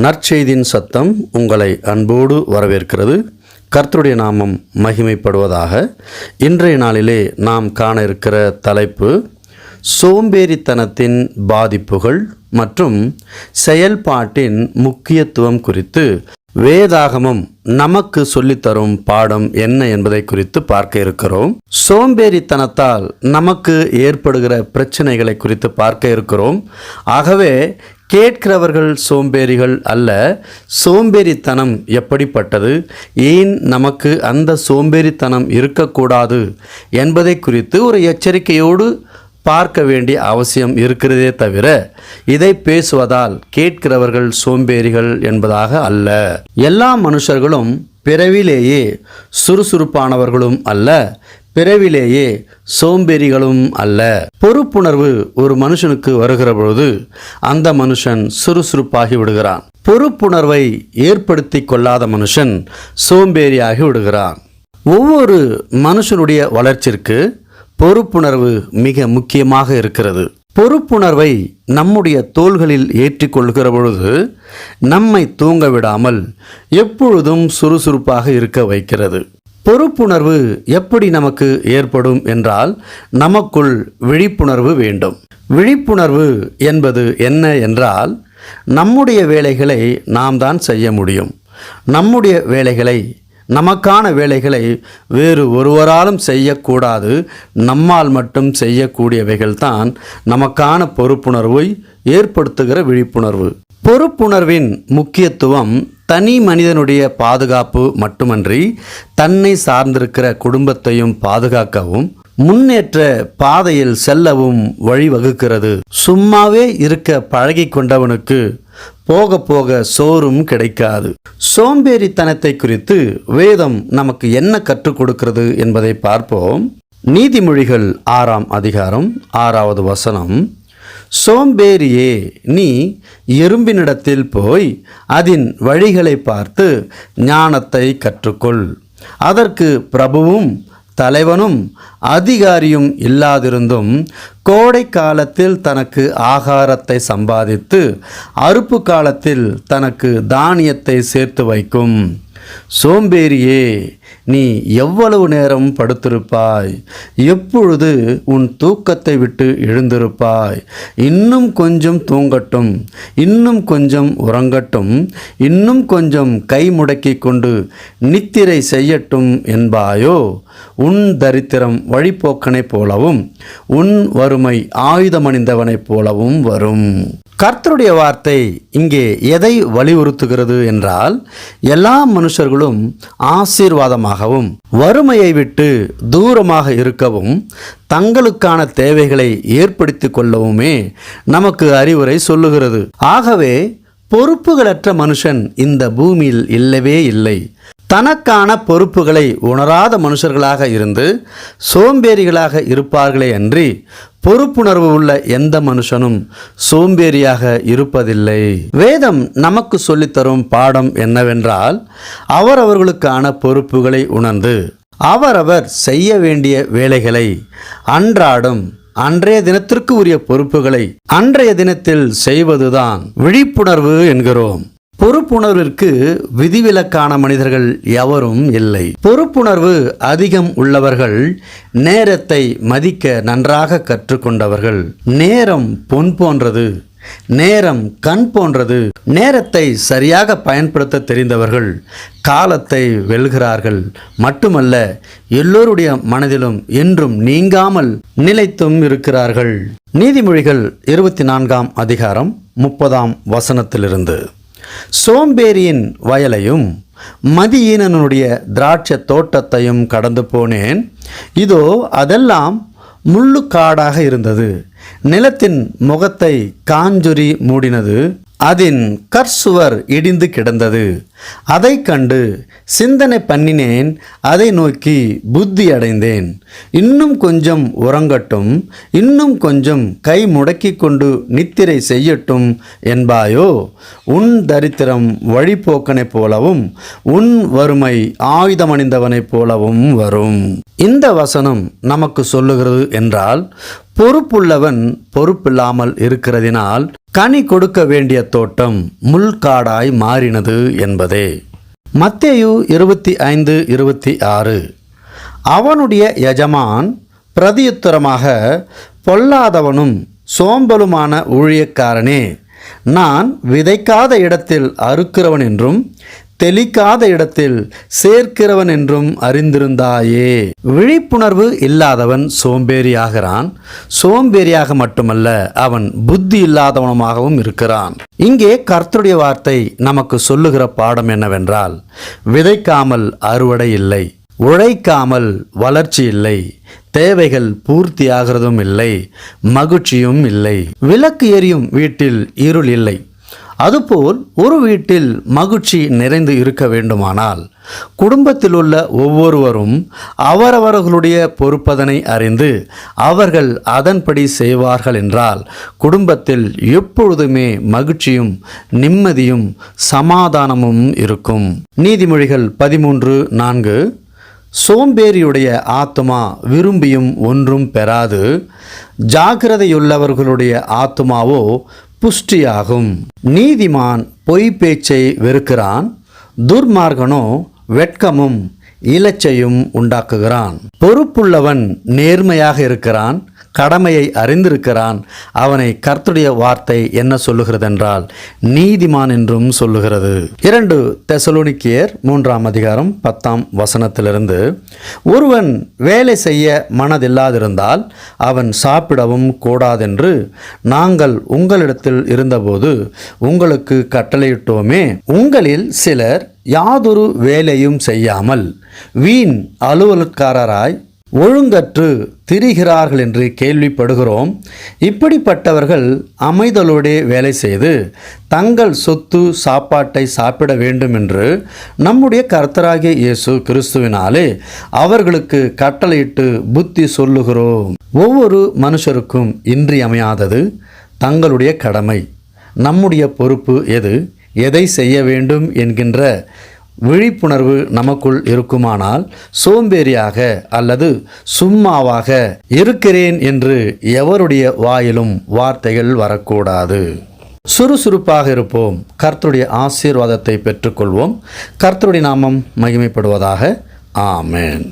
நற்செய்தியின் சத்தம் உங்களை அன்போடு வரவேற்கிறது. கர்த்தருடைய நாமம் மகிமைப்படுவதாக. இன்றைய நாளிலே நாம் காண இருக்கிற தலைப்பு சோம்பேறித்தனத்தின் பாதிப்புகள் மற்றும் செயல்பாட்டின் முக்கியத்துவம் குறித்து. வேதாகமம் நமக்கு சொல்லித்தரும் பாடம் என்ன என்பதை குறித்து பார்க்க இருக்கிறோம். சோம்பேறித்தனத்தால் நமக்கு ஏற்படுகிற பிரச்சனைகளை குறித்து பார்க்க இருக்கிறோம். ஆகவே கேட்கிறவர்கள் சோம்பேறிகள் அல்ல. சோம்பேறித்தனம் எப்படிப்பட்டது? ஏன் நமக்கு அந்த சோம்பேறித்தனம் இருக்கக்கூடாது? என்பதை குறித்து ஒரு எச்சரிக்கையோடு பார்க்க வேண்டிய அவசியம் இருக்கிறதே தவிர இதை பேசுவதால் கேட்கிறவர்கள் சோம்பேறிகள் என்பதாக அல்ல. எல்லா மனுஷர்களும் பிறவிலேயே சுறுசுறுப்பானவர்களும் அல்ல. பிறவிலேயே சோம்பேறிகளும் அல்ல. பொறுப்புணர்வு ஒரு மனுஷனுக்கு வருகிற பொழுது அந்த மனுஷன் சுறுசுறுப்பாகி விடுகிறான். பொறுப்புணர்வை ஏற்படுத்தி கொள்ளாத மனுஷன் சோம்பேறியாகி விடுகிறான். ஒவ்வொரு மனுஷனுடைய வளர்ச்சிக்கு பொறுப்புணர்வு மிக முக்கியமாக இருக்கிறது. பொறுப்புணர்வை நம்முடைய தோள்களில் ஏற்றிக்கொள்கிற பொழுது நம்மை தூங்க விடாமல் எப்பொழுதும் சுறுசுறுப்பாக இருக்க வைக்கிறது. பொறுப்புணர்வு எப்படி நமக்கு ஏற்படும் என்றால் நமக்குள் விழிப்புணர்வு வேண்டும். விழிப்புணர்வு என்பது என்ன என்றால் நம்முடைய வேலைகளை நாம் தான் செய்ய முடியும். நம்முடைய வேலைகளை நமக்கான வேலைகளை வேறு ஒருவராலும் செய்யக்கூடாது. நம்மால் மட்டும் செய்யக்கூடியவைகள் தான் நமக்கான பொறுப்புணர்வை ஏற்படுத்துகிற விழிப்புணர்வு. பொறுப்புணர்வின் முக்கியத்துவம் தனி மனிதனுடைய பாதுகாப்பு மட்டுமன்றி தன்னை சார்ந்திருக்கிற குடும்பத்தையும் பாதுகாக்கவும் முன்னேற்ற பாதையில் செல்லவும் வழிவகுக்கிறது. சும்மாவே இருக்க பழகி கொண்டவனுக்கு போக போக சோறும் கிடைக்காது. சோம்பேறித்தனத்தை குறித்து வேதம் நமக்கு என்ன கற்றுக் கொடுக்கிறது என்பதை பார்ப்போம். நீதிமொழிகள் ஆறாம் அதிகாரம் ஆறாவது வசனம். சோம்பேறியே நீ எறும்பினிடத்தில் போய் அதன் வழிகளை பார்த்து ஞானத்தை கற்றுக்கொள். அதற்கு பிரபுவும் தலைவனும் அதிகாரியும் இல்லாதிருந்தும் கோடை காலத்தில் தனக்கு ஆகாரத்தை சம்பாதித்து அறுப்பு காலத்தில் தனக்கு தானியத்தை சேர்த்து வைக்கும். சோம்பேறியே நீ எவ்வளவு நேரம் படுத்திருப்பாய்? எப்பொழுது உன் தூக்கத்தை விட்டு எழுந்திருப்பாய்? இன்னும் கொஞ்சம் தூங்கட்டும் இன்னும் கொஞ்சம் உறங்கட்டும் இன்னும் கொஞ்சம் கை முடக்கி கொண்டு நித்திரை செய்யட்டும் என்பாயோ? உன் தரித்திரம் வழிப்போக்கனைப் போலவும் உன் வறுமை ஆயுதமணிந்தவனைப் போலவும் வரும். கர்த்தருடைய வார்த்தை இங்கே எதை வலியுறுத்துகிறது என்றால் எல்லா மனுஷர்களும் ஆசீர்வாதமாகவும் வறுமையை விட்டு தூரமாக இருக்கவும் தங்களுக்கான தேவைகளை ஏற்படுத்தி கொள்ளவுமே நமக்கு அறிவுரை சொல்லுகிறது. ஆகவே பொறுப்புகளற்ற மனுஷன் இந்த பூமியில் இல்லவே இல்லை. தனக்கான பொறுப்புகளை உணராத மனுஷர்களாக இருந்து சோம்பேறிகளாக இருப்பார்களே அன்றி பொறுப்புணர்வு உள்ள எந்த மனுஷனும் சோம்பேறியாக இருப்பதில்லை. வேதம் நமக்கு சொல்லித்தரும் பாடம் என்னவென்றால் அவரவர்களுக்கான பொறுப்புகளை உணர்ந்து அவரவர் செய்ய வேண்டிய வேலைகளை அன்றாடம் அன்றைய தினத்திற்கு உரிய பொறுப்புகளை அன்றைய தினத்தில் செய்வதுதான் விழிப்புணர்வு என்கிறோம். பொறுப்புணர்விற்கு விதிவிலக்கான மனிதர்கள் எவரும் இல்லை. பொறுப்புணர்வு அதிகம் உள்ளவர்கள் நேரத்தை மதிக்க நன்றாக கற்றுக்கொண்டவர்கள். நேரம் பொன் போன்றது. நேரம் கண் போன்றது. நேரத்தை சரியாக பயன்படுத்த தெரிந்தவர்கள் காலத்தை வெல்கிறார்கள். மட்டுமல்ல எல்லோருடைய மனதிலும் என்றும் நீங்காமல் நிலைத்தும் இருக்கிறார்கள். நீதிமொழிகள் இருபத்தி நான்காம் அதிகாரம் முப்பதாம் வசனத்திலிருந்து. சோம்பேறியின் வயலையும் மதியீனனுடைய திராட்சை தோட்டத்தையும் கடந்து போனேன். இதோ அதெல்லாம் முள்ளுக்காடாக இருந்தது. நிலத்தின் முகத்தை காஞ்சுரி மூடினது. அதன் கற்சுவர் இடிந்து கிடந்தது. அதை கண்டு சிந்தனை பண்ணினேன் அதை நோக்கி புத்தி அடைந்தேன். இன்னும் கொஞ்சம் உறங்கட்டும் இன்னும் கொஞ்சம் கை முடக்கி கொண்டு நித்திரை செய்யட்டும் என்பாயோ? உன் தரித்திரம் வழிபோக்கனைப் போலவும் உன் வறுமை ஆயுதமணிந்தவனைப் போலவும் வரும். இந்த வசனம் நமக்கு சொல்லுகிறது என்றால் பொறுப்புள்ளவன் பொறுப்பில்லாமல் இருக்கிறதினால் கனி கொடுக்க வேண்டிய தோட்டம் முள்காடாய் மாறினது என்பதே. மத்தேயு இருபத்தி ஐந்து இருபத்தி ஆறு. அவனுடைய எஜமான் பிரதியுத்தரமாக பொல்லாதவனும் சோம்பலுமான ஊழியக்காரனே நான் விதைக்காத இடத்தில் அறுக்கிறவன் என்றும் தெளிக்காத இடத்தில் சேர்க்கிறவன் என்றும் அறிந்திருந்தாயே. விழிப்புணர்வு இல்லாதவன் சோம்பேறியாகிறான். சோம்பேறியாக மட்டுமல்ல அவன் புத்தி இல்லாதவனுமாகவும் இருக்கிறான். இங்கே கர்த்தருடைய வார்த்தை நமக்கு சொல்லுகிற பாடம் என்னவென்றால் விதைக்காமல் அறுவடை இல்லை உழைக்காமல் வளர்ச்சி இல்லை தேவைகள் பூர்த்தியாகிறதும் இல்லை மகிழ்ச்சியும் இல்லை விளக்கு எரியும் வீட்டில் இருள் இல்லை. அதுபோல் ஒரு வீட்டில் மகிழ்ச்சி நிறைந்து இருக்க வேண்டுமானால் குடும்பத்தில் உள்ள ஒவ்வொருவரும் அவரவர்களுடைய பொறுப்பதனை அறிந்து அவர்கள் அதன்படி செய்வார்கள் என்றால் குடும்பத்தில் எப்பொழுதுமே மகிழ்ச்சியும் நிம்மதியும் சமாதானமும் இருக்கும். நீதிமொழிகள் பதிமூன்று நான்கு. சோம்பேறியுடைய ஆத்மா விரும்பியும் ஒன்றும் பெறாது. ஜாக்கிரதையுள்ளவர்களுடைய ஆத்மாவோ புஷ்டியாகும். நீதிமான் பொய் பேச்சை வெறுக்கிறான். துர்மார்கனோ வெட்கமும் இலச்சையும் உண்டாக்குகிறான். பொறுப்புள்ளவன் நேர்மையாக இருக்கிறான். கடமையை அறிந்திருக்கிறான். அவனை கர்த்துடைய வார்த்தை என்ன சொல்லுகிறதென்றால் நீதிமான் என்றும் சொல்லுகிறது. இரண்டு தெசலோனிக்கியர் மூன்றாம் அதிகாரம் பத்தாம் வசனத்திலிருந்து ஒருவன் வேலை செய்ய மனதில்லாதிருந்தால் அவன் சாப்பிடவும் கூடாதென்று நாங்கள் உங்களிடத்தில் இருந்தபோது உங்களுக்கு கட்டளையிட்டோமே. உங்களில் சிலர் யாதொரு வேலையும் செய்யாமல் வீண் அலுவலக்காரராய் ஒழுங்கற்று திரிகிறார்கள் என்று கேள்விப்படுகிறோம். இப்படிப்பட்டவர்கள் அமைதலோடே வேலை செய்து தங்கள் சொத்து சாப்பாட்டை சாப்பிட வேண்டும் என்று நம்முடைய கர்த்தராகிய இயேசு கிறிஸ்துவினாலே அவர்களுக்கு கட்டளையிட்டு புத்தி சொல்லுகிறோம். ஒவ்வொரு மனுஷருக்கும் இன்றியமையாதது தங்களுடைய கடமை. நம்முடைய பொறுப்பு எது? எதை செய்ய வேண்டும் என்கின்ற விழிப்புணர்வு நமக்குள் இருக்குமானால் சோம்பேறியாக அல்லது சும்மாவாக இருக்கிறேன் என்று எவருடைய வாயிலும் வார்த்தைகள் வரக்கூடாது. சுறுசுறுப்பாக இருப்போம். கர்த்தருடைய ஆசீர்வாதத்தை பெற்றுக்கொள்வோம். கர்த்தருடைய நாமம் மகிமைப்படுவதாக. ஆமேன்.